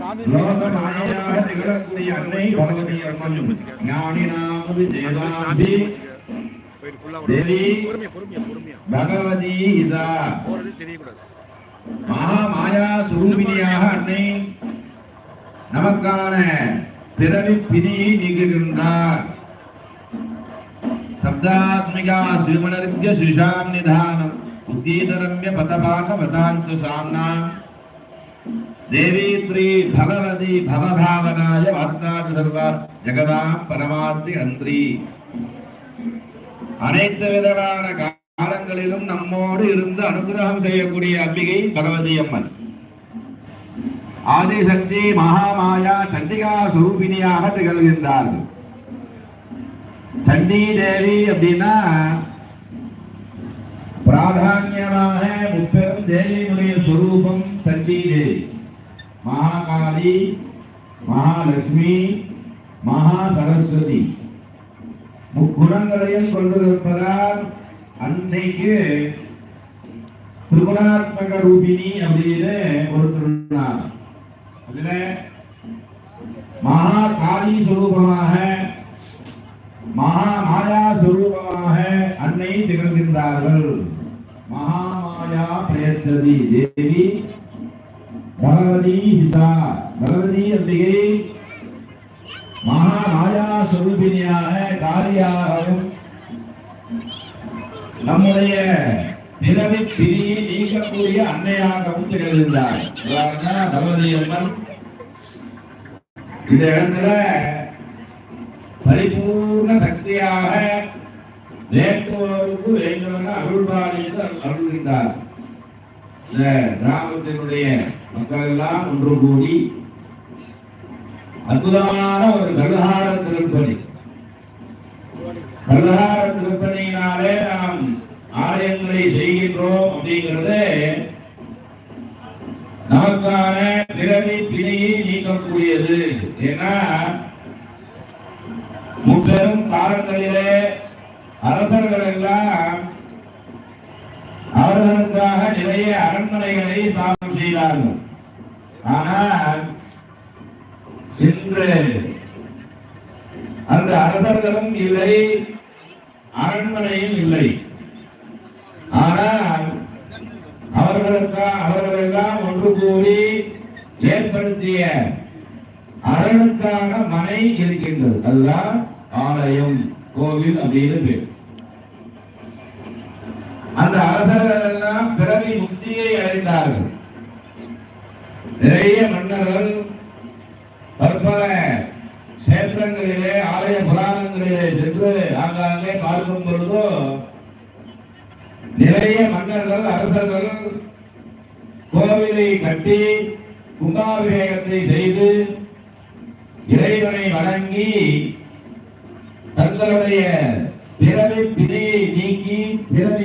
லோகநாயகியாக திகழக்கூடிய அன்னை பகவதி அம்மன் ஞானினாமது ஜெயதாம்பி போயிட்டு தேவி பகவதி இதா மகா மாயா அன்னை நமக்கான பிறவி பிணியை நீக்குகின்றார் சப்தாத்மிகா சிவமனர்த்திய சுஷாம் நிதானம் உத்தீதரம்ய பதபாக வதாஞ்ச சாம்னாம் தேவி பகவதி பவபாவனாய வார்த்தாதி சர்வார் ஜெகதாம் பரமாத்தி அந்திரி அனைத்து விதமான காலங்களிலும் நம்மோடு இருந்து அனுகிரகம் செய்யக்கூடிய அம்பிகை பகவதி அம்மன். ஆதிசக்தி மகாமாயா சண்டிகா சுரூபிணியாக திகழ்கின்றார்கள். சண்டி தேவி அப்படின்னா பிராதான்யமாக முப்பெரும் தேவியினுடைய தேவி மகாகாளி மகாலட்சுமி மகா சரஸ்வதி முக்குணங்களையும் கொண்டிருப்பதால் அன்னைக்கு திரிகுணாத்மக ரூபிணி அப்படின்னு ஒரு திருநாள். அதுல மகா காளி சுரூபமாக மகா மாயா சுரூபமாக அன்னை திகழ்கின்றார்கள். மகா மாயா பிரயச்சதி தேவி பகவதி ஹிதா பகவதி அம்பிகை. மகா மாயா சுரூபிணியாக காளியாகவும் நம்முடைய பிறவி பிரியை நீக்கக்கூடிய அன்னையாகவும் திகழ்கின்றார். இவர்தான் பகவதி அம்மன். இந்த இடத்துல பரிபூர்ண சக்தியாக வேண்டுவோருக்கு வேண்டுமென அருள்பாலித்து அருள்கின்றார். இந்த கிராமத்தினுடைய மக்கள் எல்லாம் ஒன்று கூடி அற்புதமான ஒரு கருகார திருப்பணி. கருகார திருப்பணியினாலே நாம் ஆலயங்களை செய்கின்றோம் அப்படிங்கிறது நமக்கான பிறவி பிணையை நீக்கக்கூடியது. ஏன்னா முப்பெரும் காலங்களிலே அரசர்கள் எல்லாம் அவர்களுக்காக நிறைய அரண்மனைகளை ஸ்தாபனம் செய்தார்கள். ஆனால் இன்று அந்த அரசர்களும் இல்லை அரண்மனையும் இல்லை. ஆனால் அவர்களுக்கா அவர்களெல்லாம் ஒன்று கூடி ஏற்படுத்திய அரணுக்கான மனை இருக்கின்றது. அதுதான் ஆலயம் கோவில் அப்படின்னு பேர். அந்த அரசர்கள் எல்லாம் பிறவி முக்தியை அடைந்தார்கள். நிறைய மன்னர்கள் பற்பல கஷேத்திரங்களிலே ஆலய புராணங்களிலே சென்று ஆங்காங்கே பார்க்கும் பொழுதோ நிறைய மன்னர்கள் அரசர்கள் கோவிலை கட்டி கும்பாபிஷேகத்தை செய்து இறைவனை வணங்கி தங்களுடைய பிறவி பிதையை நீக்கி பிறவி